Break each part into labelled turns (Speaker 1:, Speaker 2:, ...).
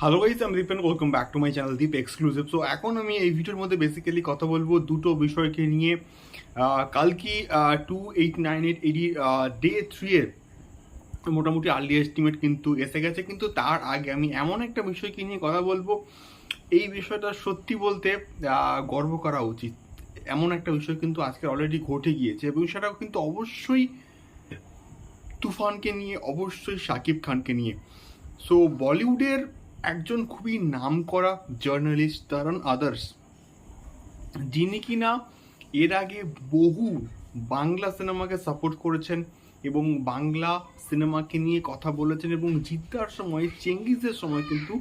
Speaker 1: Hello guys আমি Dipen welcome back to my channel Deep exclusive so এখন আমি এই ভিডিওর মধ্যে বেসিক্যালি কথা বলব দুটো বিষয়কে নিয়ে। কালকি two eight nine eight AD day three এর মোটামুটি আর্লি এস্টিমেট কিন্তু এসে গেছে। কিন্তু তার আগে আমি এমন একটা বিষয়কে নিয়ে কথা বলব। এই বিষয়টা সত্যি বলতে গর্ব করা উচিত। এমন একটা বিষয় কিন্তু আজকে অলরেডি ঘটে গিয়েছে এবং সেটাও কিন্তু অবশ্যই তুফানকে নিয়ে, অবশ্যই শাকিব খানকে নিয়ে। সো বলিউডের একজন খুবই নামকরা জার্নালিস্ট তারন আদার্স যিনি কিনা এর আগে বহু বাংলা সিনেমাকে সাপোর্ট করেছেন এবং বাংলা সিনেমাকে নিয়ে কথা বলেছেন এবং জিদ্দার সময়, চেঙ্গিজের সময় কিন্তু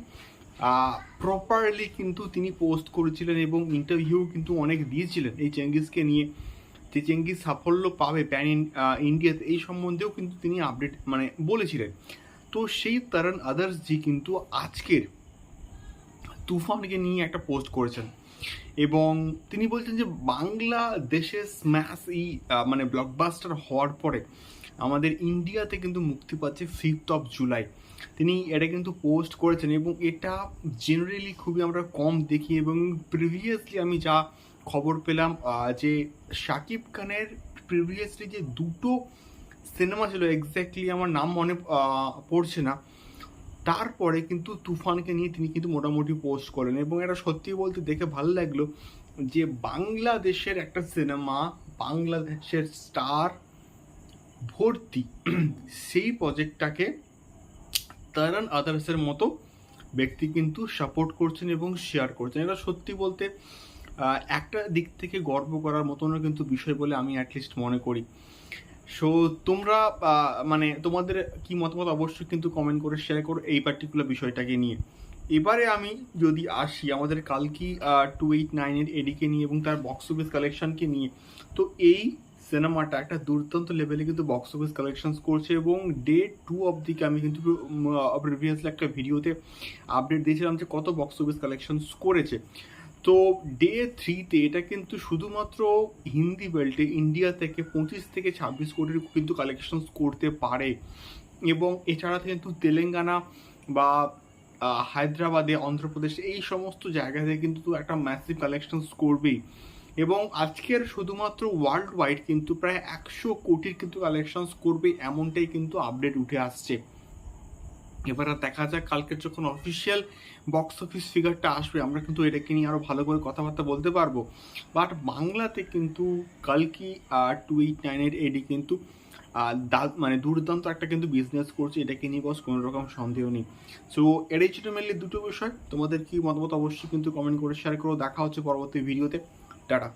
Speaker 1: প্রপারলি কিন্তু তিনি পোস্ট করেছিলেন এবং ইন্টারভিউ কিন্তু অনেক দিয়েছিলেন এই চেঙ্গিজকে নিয়ে। যে চেঙ্গিজ সাফল্য পাবে প্যান ইন্ডিয়াতে এই সম্বন্ধেও কিন্তু তিনি আপডেট মানে বলেছিলেন। তো সেই তারান আদার্স জি কিন্তু আজকের তুফানকে নিয়ে একটা পোস্ট করেছেন। এবং তিনি বলছেন যে বাংলাদেশে স্ম্যাশ এই মানে ব্লকবাস্টার হওয়ার পরে আমাদের ইন্ডিয়াতে কিন্তু মুক্তি পাচ্ছে ফিফথ অফ জুলাই তিনি এটা কিন্তু পোস্ট করেছেন এবং এটা জেনারেলি খুবই আমরা কম দেখি এবং প্রিভিয়াসলি আমি যা খবর পেলাম যে শাকিব খানের প্রিভিয়াসলি যে দুটো সিনেমা ছিল এক্স্যাক্টলি আমার নাম মনে পড়ছে না। তারপরে কিন্তু তুফানকে নিয়ে তিনি কিন্তু মোটামুটি পোস্ট করেন এবং এটা সত্যি বলতে দেখে ভালো লাগল যে বাংলাদেশের একটা সিনেমা, বাংলাদেশের স্টার ভর্তি, সেই প্রজেক্টটাকে তারান আদার্সের মতো ব্যক্তি কিন্তু সাপোর্ট করছেন এবং শেয়ার করছেন। এটা সত্যি বলতে একটা দিক থেকে গর্ব করার মতনও কিন্তু বিষয় বলে আমি অ্যাটলিস্ট মনে করি। সো তোমরা মানে তোমাদের কি মতামত অবশ্যই কিন্তু কমেন্ট করে শেয়ার করো এই পার্টিকুলার বিষয়টাকে নিয়ে। এবারে আমি যদি আসি, আমাদের কালকি টু এইট নাইনের এডিকে নিয়ে এবং তার বক্স অফিস কালেকশনকে নিয়ে, তো এই সিনেমাটা একটা দুর্দান্ত লেভেলে কিন্তু বক্স অফিস কালেকশনস করছে এবং ডে টু অব দিকে আমি কিন্তু প্রিভিয়াসলি একটা ভিডিওতে আপডেট দিয়েছিলাম যে কত বক্স অফিস কালেকশনস করেছে। তো ডে থ্রিতে এটা কিন্তু শুধুমাত্র হিন্দি বেল্টে ইন্ডিয়া থেকে পঁচিশ থেকে ছাব্বিশ কোটির কিন্তু কালেকশনস করতে পারে। এবং এছাড়া কিন্তু তেলেঙ্গানা বা হায়দ্রাবাদে, অন্ধ্রপ্রদেশ এই সমস্ত জায়গাতে কিন্তু একটা ম্যাসিভ কালেকশনস করবেই। এবং আজকের শুধুমাত্র ওয়ার্ল্ড ওয়াইড কিন্তু প্রায় একশো কোটির কিন্তু কালেকশনস করবে এমনটাই কিন্তু আপডেট উঠে আসছে। এবার দেখা যাক, কালকের যখন অফিসিয়াল বক্স অফিস ফিগারটা আসবে, আমরা কিন্তু এটাকে নিয়ে আরও ভালো করে কথাবার্তা বলতে পারব। বাট বাংলাতে কিন্তু কালকি আর টু এইট নাইনের এডি কিন্তু মানে দুর্দান্ত একটা কিন্তু বিজনেস করছে, এটাকে নিয়ে বস কোনো রকম সন্দেহ নেই। সো এটাই ছিল মেনলি দুটো বিষয়। তোমাদের কি মতামত অবশ্যই কিন্তু কমেন্ট করে শেয়ার করো। দেখা হচ্ছে পরবর্তী ভিডিওতে টাটা।